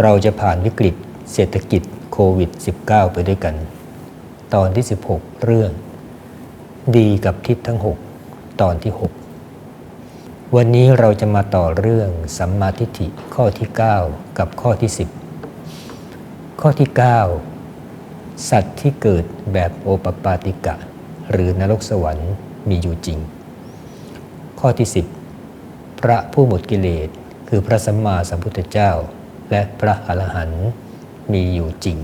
เราจะผ่านวิกฤตเศรษฐกิจโควิด -19 ไปด้วยกัน ตอนที่ 16 เรื่อง ดีกับทิศทั้ง 6 ตอนที่ 6 วันนี้เราจะมาต่อเรื่องสัมมาทิฏฐิข้อที่ 9 กับข้อที่ 10 ข้อที่ 9 สัตว์ที่เกิดแบบโอปปาติกะ หรือนรกสวรรค์มีอยู่จริง ข้อที่ 10 พระผู้หมดกิเลส คือพระสัมมาสัมพุทธเจ้า และพระอรหันต์มีอยู่จริง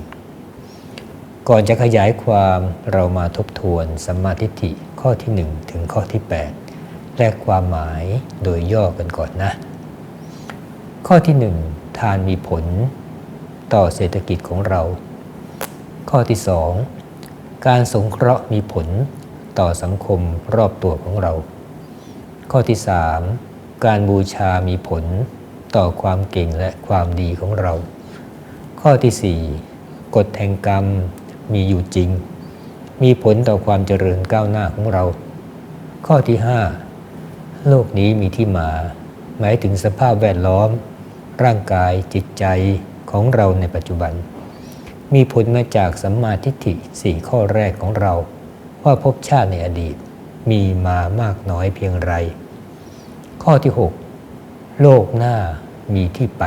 ก่อนจะขยายความเรามาทบทวนสัมมาทิฏฐิข้อที่ 1 ถึงข้อที่ 8 และความหมายโดยย่อกันก่อนนะ ข้อที่ 1 ทานมีผลต่อเศรษฐกิจของเรา ข้อที่ 2 การสงเคราะห์มีผลต่อสังคมรอบตัวของเรา ข้อที่ 3 การบูชามีผล ต่อความเก่งและความดีของเรา ข้อที่ 4 กฎแห่งกรรมมีอยู่จริง มีผลต่อความเจริญก้าวหน้าของเรา ข้อที่ 5 โลกนี้มีที่มา หมายถึงสภาพแวดล้อม ร่างกายจิตใจของเราในปัจจุบัน มีผลมาจากสัมมาทิฏฐิสี่ข้อแรกของเรา ว่าภพชาติในอดีตมีมามากน้อยเพียงไร ข้อที่ 6 โลกหน้ามีที่ไป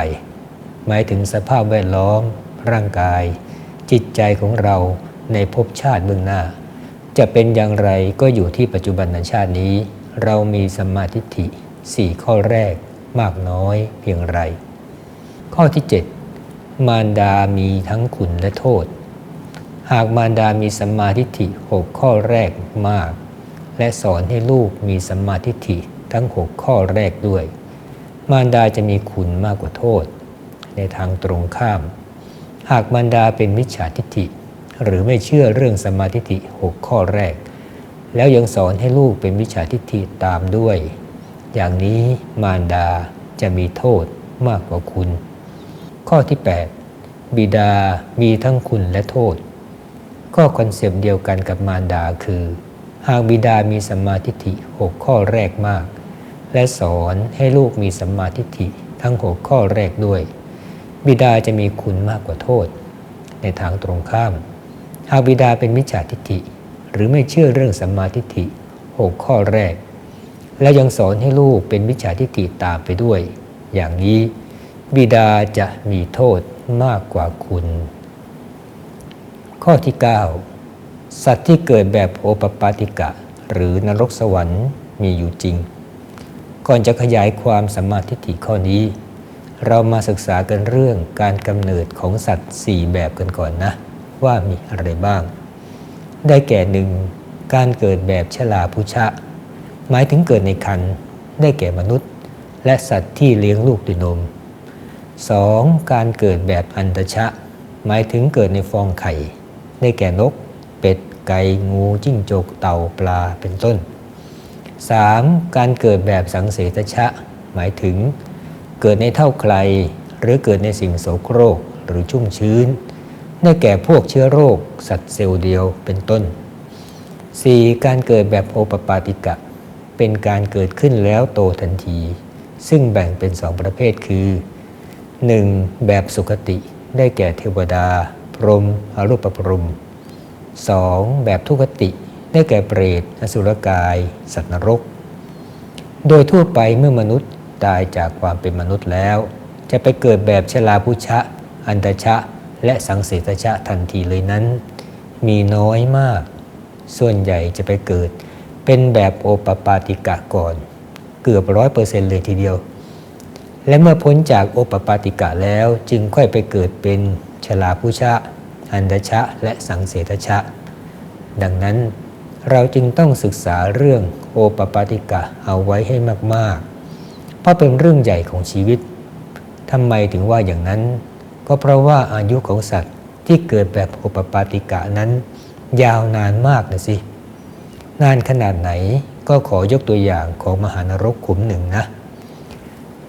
หมายถึงสภาพแวดล้อม ร่างกาย จิตใจของเราในภพชาติเบื้องหน้า จะเป็นอย่างไรก็อยู่ที่ปัจจุบันนชาตินี้ เรามีสัมมาทิฏฐิสี่ข้อแรกมากน้อยเพียงไร ข้อที่ 7 มารดามีทั้งคุณและโทษ หากมารดามีสัมมาทิฏฐิหกข้อแรกมาก และสอนให้ลูกมีสัมมาทิฏฐิทั้งหกข้อแรกด้วย มารดาจะมีคุณมากกว่าโทษ ในทางตรงข้าม หากมารดาเป็นมิจฉาทิฏฐิ หรือไม่เชื่อเรื่องสมาทิฏฐิหกข้อแรก แล้วยังสอนให้ลูกเป็นมิจฉาทิฏฐิตามด้วย อย่างนี้มารดาจะมีโทษมากกว่าคุณ ข้อที่ 8 บิดามีทั้งคุณและโทษ ก็คอนเซปต์เดียวกันกับมารดาคือ หากบิดามีสมาทิฏฐิหกข้อแรกมาก และสอนให้ลูกมีสัมมาทิฏฐิทั้งหกข้อแรกด้วย บิดาจะมีคุณมากกว่าโทษ ในทางตรงข้าม หากบิดาเป็นมิจฉาทิฏฐิ หรือไม่เชื่อเรื่องสัมมาทิฏฐิหกข้อแรก และยังสอนให้ลูกเป็นมิจฉาทิฏฐิตามไปด้วย อย่างนี้บิดาจะมีโทษมากกว่าคุณ ข้อที่ 9 สัตว์ที่เกิดแบบโอปปาติกะ หรือนรกสวรรค์มีอยู่จริง ก่อนจะขยายความสัมมาทิฏฐิข้อนี้ เรามาศึกษากันเรื่องการกำเนิดของสัตว์ 4 แบบกันก่อนนะ ว่ามีอะไรบ้าง ได้แก่หนึ่งการเกิดแบบชลาพุชะ หมายถึงเกิดในครรภ์ได้แก่มนุษย์ และสัตว์ที่เลี้ยงลูกด้วยนม 2. การเกิดแบบอันตชะ หมายถึงเกิดในฟองไข่ ได้แก่นก เป็ด ไก่ งู จิ้งจก เต่า ปลา เป็นต้น 3. การเกิดแบบสังเสตชะ หมายถึง เกิดในเท่าไกลหรือเกิดในสิ่งโสโครกหรือชุ่มชื้น ได้แก่พวกเชื้อโรค สัตว์เซลล์เดียวเป็นต้น 4. การเกิดแบบโอปปาติกะ เป็นการเกิดขึ้นแล้วโตทันที ซึ่งแบ่งเป็นสองประเภทคือ 1. แบบสุขติได้แก่เทวดา พรหมอรูปพรหม 2. แบบทุกติ ได้แก่เปรตอสุรกาย สัตว์นรก โดยทั่วไปเมื่อมนุษย์ตายจากความเป็นมนุษย์แล้ว จะไปเกิดแบบชลาพุชะ อันตชะ และสังเสตชะทันทีเลยนั้น มีน้อยมาก ส่วนใหญ่จะไปเกิด เป็นแบบโอปปาติกะก่อน เกือบร้อยเปอร์เซ็นต์เลยทีเดียว และเมื่อพ้นจากโอปปาติกะแล้วจึงค่อยไปเกิดเป็นชลาพุชะ อันดชะ และสังเสตชะ ดังนั้น เราจึงต้องศึกษาเรื่องโอปปาติกะเอาไว้ให้มาก ๆ เพราะเป็นเรื่องใหญ่ของชีวิตทำไมถึงว่าอย่างนั้น ก็เพราะว่าอายุของสัตว์ที่เกิดแบบโอปปาติกะนั้น ยาวนานมากนะสิ นานขนาดไหนก็ขอยกตัวอย่างของมหานรกขุมหนึ่งนะ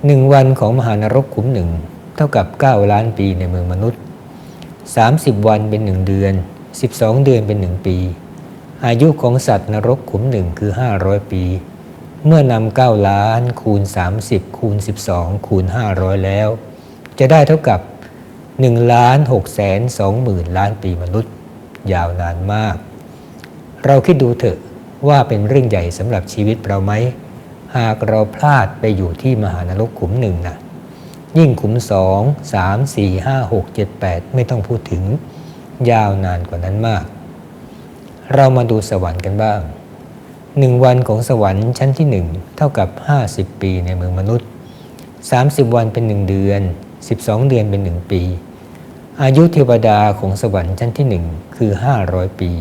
หนึ่งวันของมหานรกขุมหนึ่งเท่ากับ 9 ล้านปีในเมืองมนุษย์ 30 วันเป็น 1 เดือน 12 เดือนเป็น 1 ปี อายุของสัตว์นรกขุมหนึ่งคือ 500 ปี เมื่อนำ9ล้านคูณ 30 คูณ 12 คูณ 500 แล้ว จะได้เท่ากับ1ล้าน6แสน2หมื่นล้านปีมนุษย์ ยาวนานมาก เราคิดดูเถอะว่าเป็นเรื่องใหญ่สำหรับชีวิตเราไหม หากเราพลาดไปอยู่ที่มหานรกขุมหนึ่งนะยิ่งขุมสองสามสี่ห้าหกเจ็ดแปดไม่ต้องพูดถึง ยาวนานกว่านั้นมาก เรามาดูสวรรค์กันบ้างหนึ่งวันของสวรรค์ชั้นที่หนึ่งเท่ากับ 50 ปีในเมืองมนุษย์ 30 วันเป็นหนึ่งเดือน 12 เดือนเป็นหนึ่งปี อายุเทวดาของสวรรค์ชั้นที่หนึ่งคือ 500 ปี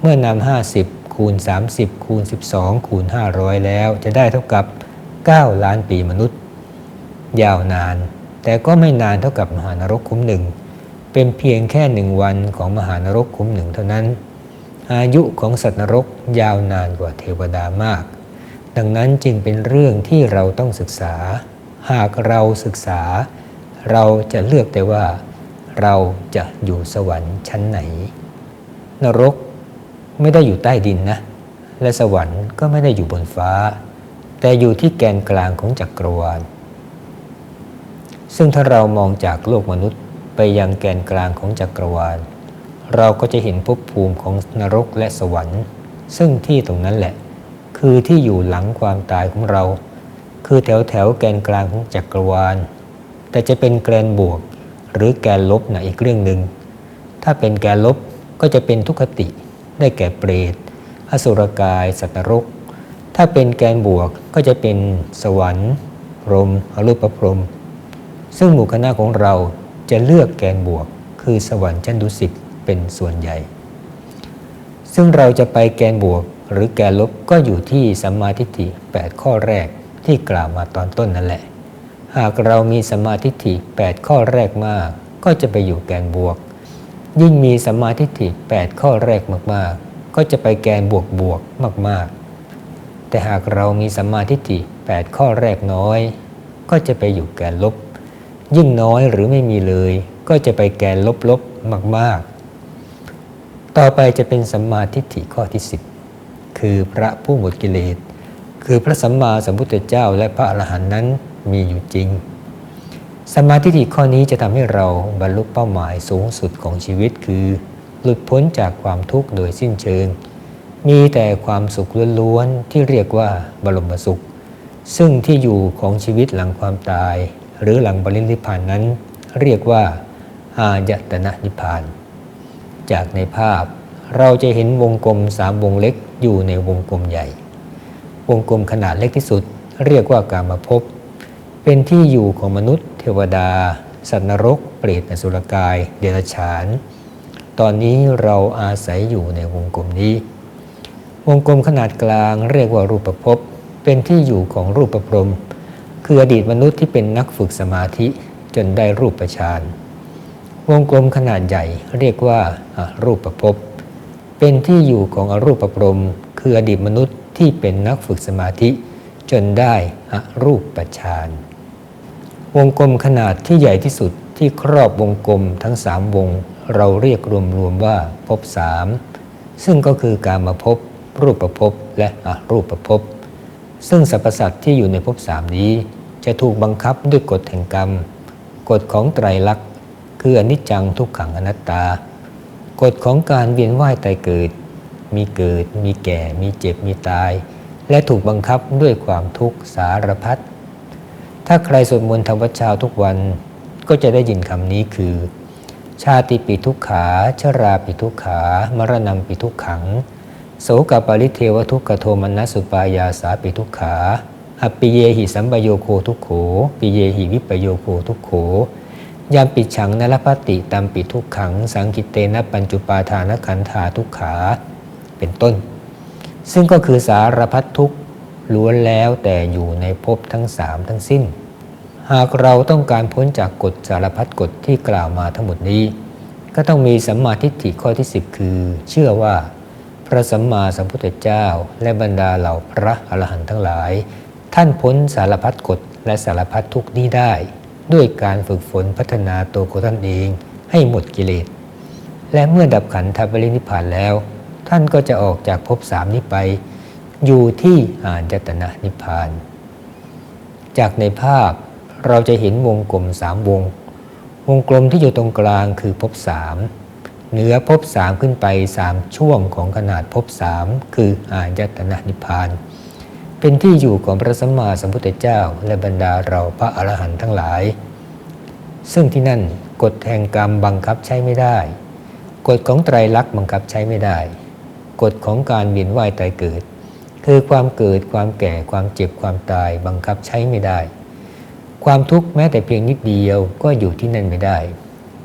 เมื่อนำ50 คูณ 30 คูณ 12 คูณ 500 แล้วจะได้เท่ากับ 9 ล้านปีมนุษย์ ยาวนาน แต่ก็ไม่นานเท่ากับมหานรกคุ้มหนึ่งเป็นเพียงแค่หนึ่งวันของมหานรกคุ้มหนึ่งเท่านั้น อายุของสัตว์นรกยาวนานกว่าเทวดามาก ดังนั้นจึงเป็นเรื่องที่เราต้องศึกษา หากเราศึกษา เราจะเลือกแต่ว่าเราจะอยู่สวรรค์ชั้นไหน นรกไม่ได้อยู่ใต้ดินนะ และสวรรค์ก็ไม่ได้อยู่บนฟ้า แต่อยู่ที่แกนกลางของจักรวาล ซึ่งถ้าเรามองจากโลกมนุษย์ไปยังแกนกลางของจักรวาล เราก็จะเห็นภพภูมิของนรกและสวรรค์ ซึ่งที่ตรงนั้นแหละ คือที่อยู่หลังความตายของเรา คือแถวแถวแกนกลางของจักรวาล แต่จะเป็นแกนบวก หรือแกนลบนะอีกเรื่องหนึ่งถ้าเป็นแกนลบก็จะเป็นทุกขติ ได้แก่เปรต อสุรกาย สัตว์นรก ถ้าเป็นแกนบวกก็จะเป็นสวรรค์พรมอรูปพรม ซึ่งหมู่คณะของเราจะเลือกแกนบวก คือสวรรค์ชั้นดุสิต เป็นส่วนใหญ่ ซึ่งเราจะไปแกนบวกหรือแกนลบก็อยู่ที่สัมมาทิฏฐิ 8 ข้อแรกที่กล่าวมาตอนต้นนั่นแหละ หากเรามีสัมมาทิฏฐิ 8 ข้อแรกมาก ก็จะไปอยู่แกนบวก ยิ่งมีสัมมาทิฏฐิ 8 ข้อแรกมากๆ ก็จะไปแกนบวกบวกมาก ๆ แต่หากเรามีสัมมาทิฏฐิ 8 ข้อแรกน้อย ก็จะไปอยู่แกนลบ ยิ่งน้อยหรือไม่มีเลย ก็จะไปแกนลบลบมาก ๆ ต่อไปจะเป็นสัมมาทิฏฐิข้อที่ 10 คือพระผู้หมดกิเลส คือพระสัมมาสัมพุทธเจ้าและพระอรหันต์นั้นมีอยู่จริง สมมาทิฏฐิข้อนี้จะทำให้เราบรรลุเป้าหมายสูงสุดของชีวิตคือ หลุดพ้นจากความทุกข์โดยสิ้นเชิง มีแต่ความสุขล้วนๆที่เรียกว่าบรมสุข ซึ่งที่อยู่ของชีวิตหลังความตาย หรือหลังบรินิพพานนั้น เรียกว่าอายตนะนิพพาน จากในภาพ เราจะเห็นวงกลมสามวงเล็กอยู่ในวงกลมใหญ่ วงกลมขนาดเล็กที่สุด เรียกว่ากามภพเป็นที่อยู่ของมนุษย์ เทวดา สัตว์นรก เปรตอสุรกาย เดรัจฉาน ตอนนี้เราอาศัยอยู่ในวงกลมนี้ วงกลมขนาดกลางเรียกว่ารูปภพเป็นที่อยู่ของรูปพรมคืออดีตมนุษย์ที่เป็นนักฝึกสมาธิจนได้รูปฌาน วงกลมขนาดใหญ่เรียกว่ารูปภพบเป็นที่อยู่ของอรูปประพรมคืออดีตมนุษย์ที่เป็นนักฝึกสมาธิ จนได้อรูปฌานวงกลมขนาดที่ใหญ่ที่สุดที่ครอบวงกลมทั้งสามวง เราเรียกรวมๆว่าภพสามซึ่งก็คือการมาพบรูปภพบและอรูปภพบซึ่งสรรพสัตว์ที่อยู่ในภพสามนี้ จะถูกบังคับด้วยกฎแห่งกรรม กฎของไตรลักษณ คืออนิจจังทุกขังอนัตตา กฎของการเวียนว่ายตายเกิด มีเกิด มีแก่ มีเจ็บ มีตาย และถูกบังคับด้วยความทุกข์สารพัด ถ้าใครสวดมนต์ทำวัดเช้าทุกวันก็จะได้ยินคำนี้คือ ชาติปิทุกขา ชราปิทุกขา มรณะปิทุกขัง โสกปาริเทวทุกขโทมนัสสุปายาสาปิทุกขาอปปิเยหิสัมปโยโคทุกโข ปิเยหิวิปโยโคทุกโข ยามปิดฉังนรพติตามปิดทุกขัง สังกิเตนะปัญจุปาทานขันธาทุกขาเป็นต้น ซึ่งก็คือสารพัดทุกข์ล้วนแล้วแต่อยู่ในภพทั้งสามทั้งสิ้น หากเราต้องการพ้นจากกฎสารพัดกฎที่กล่าวมาทั้งหมดนี้ ก็ต้องมีสัมมาทิฏฐิข้อที่ 10 คือ เชื่อว่า พระสัมมาสัมพุทธเจ้า และบรรดาเหล่าพระอรหันต์ทั้งหลาย ท่านพ้นสารพัดกฎและสารพัดทุกข์นี้ได้ ด้วยการฝึกฝนพัฒนาตัวของท่านเองให้หมดกิเลส และเมื่อดับขันธปรินิพพานแล้ว ท่านก็จะออกจากภพสามนี้ไป อยู่ที่อายตนะนิพพาน จากในภาพเราจะเห็นวงกลมสามวง วงกลมที่อยู่ตรงกลางคือภพสามเหนือภพสามขึ้นไปสามช่วงของขนาดภพสามคืออายตนะนิพพาน เป็นที่อยู่ของพระสัมมาสัมพุทธเจ้าและบรรดาเราพระอรหันต์ทั้งหลาย ซึ่งที่นั่นกฎแห่งกรรมบังคับใช้ไม่ได้ กฎของไตรลักษณ์บังคับใช้ไม่ได้ กฎของการเวียนว่ายตายเกิด คือความเกิดความแก่ความเจ็บความตายบังคับใช้ไม่ได้ ความทุกข์แม้แต่เพียงนิดเดียวก็อยู่ที่นั่นไม่ได้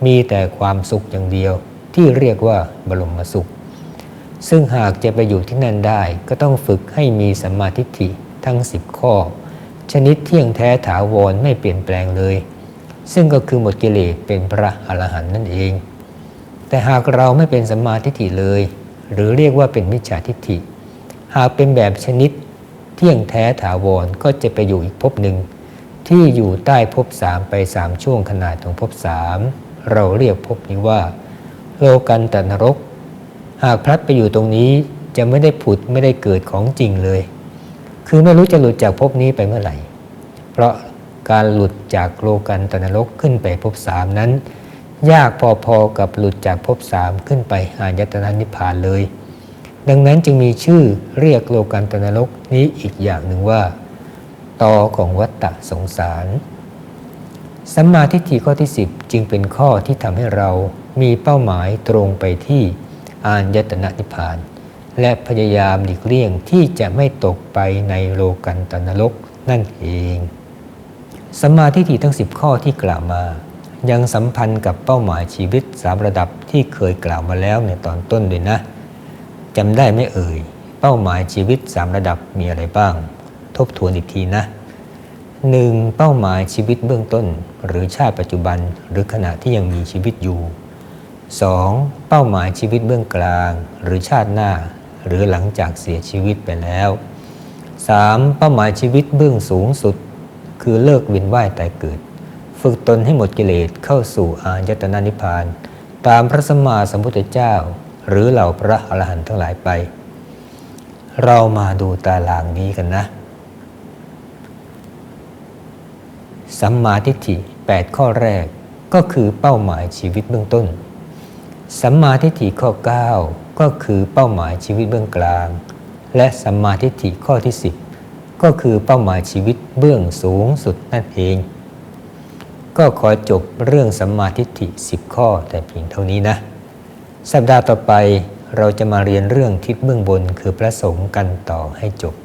มีแต่ความสุขอย่างเดียวที่เรียกว่าบรมสุข ซึ่งหากจะไปอยู่ที่นั่นได้ ก็ต้องฝึกให้มีสัมมาทิฏฐิทั้ง 10 ข้อ ชนิดเที่ยงแท้ถาวรไม่เปลี่ยนแปลงเลย ซึ่งก็คือหมดกิเลสเป็นพระอรหันต์นั่นเอง แต่หากเราไม่เป็นสัมมาทิฏฐิเลย หรือเรียกว่าเป็นมิจฉาทิฏฐิ หากเป็นแบบชนิดเที่ยงแท้ถาวรก็จะไปอยู่อีกภพหนึ่ง ที่อยู่ใต้ภพสามไปสามช่วงขนาดของภพสามเราเรียกภพนี้ว่า โลกันตนรก หากพลัดไปอยู่ตรงนี้จะไม่ได้ผุดไม่ได้เกิดของจริงเลย คือไม่รู้จะหลุดจากภพนี้ไปเมื่อไหร่ เพราะการหลุดจากโลกันตนรกขึ้นไปภพสามนั้น ยากพอๆกับหลุดจากภพสามขึ้นไปอายตนะนิพพานเลย ดังนั้นจึงมีชื่อเรียกโลกันตนรกนี้อีกอย่างหนึ่งว่าต่อของวัฏฏะสงสารสัมมาทิฏฐิข้อที่ 10 จึงเป็นข้อที่ทำให้เรามีเป้าหมายตรงไปที่ อายตนะนิพพาน และพยายามหลีกเลี่ยงที่จะไม่ตกไปในโลกันตนรกนั่นเองสัมมาทิฏฐิทั้ง 10 ข้อที่กล่าวมา ยังสัมพันธ์กับเป้าหมายชีวิตสามระดับที่เคยกล่าวมาแล้วในตอนต้นด้วยนะจำได้ไม่เอ่ย เป้าหมายชีวิตสามระดับมีอะไรบ้าง ทบทวนอีกทีนะ 1. เป้าหมายชีวิตเบื้องต้น หรือชาติปัจจุบัน หรือขณะที่ยังมีชีวิตอยู่ 2. เป้าหมายชีวิตเบื้องกลาง หรือชาติหน้า หรือหลังจากเสียชีวิตไปแล้ว 3. เป้าหมายชีวิตเบื้องสูงสุด คือเลิกวียนว่ายตายเกิด ฝึกตนให้หมดกิเลสเข้าสู่อายตนะนิพพาน ตามพระสัมมาสัมพุทธเจ้า หรือเหล่าพระอรหันต์ทั้งหลายไป เรามาดูตารางนี้กันนะ สัมมาทิฏฐิ 8 ข้อแรกก็คือเป้าหมายชีวิตเบื้องต้น สัมมาทิฏฐิข้อ 9 ก็คือเป้าหมายชีวิตเบื้องกลาง และสัมมาทิฏฐิข้อที่ 10 ก็คือเป้าหมายชีวิตเบื้องสูงสุดนั่นเอง ก็ขอจบเรื่องสัมมาทิฏฐิ 10 ข้อแต่เพียงเท่านี้นะ สัปดาห์ต่อไปเราจะมาเรียนเรื่องทิศเบื้องบนคือพระสงฆ์กันต่อให้จบ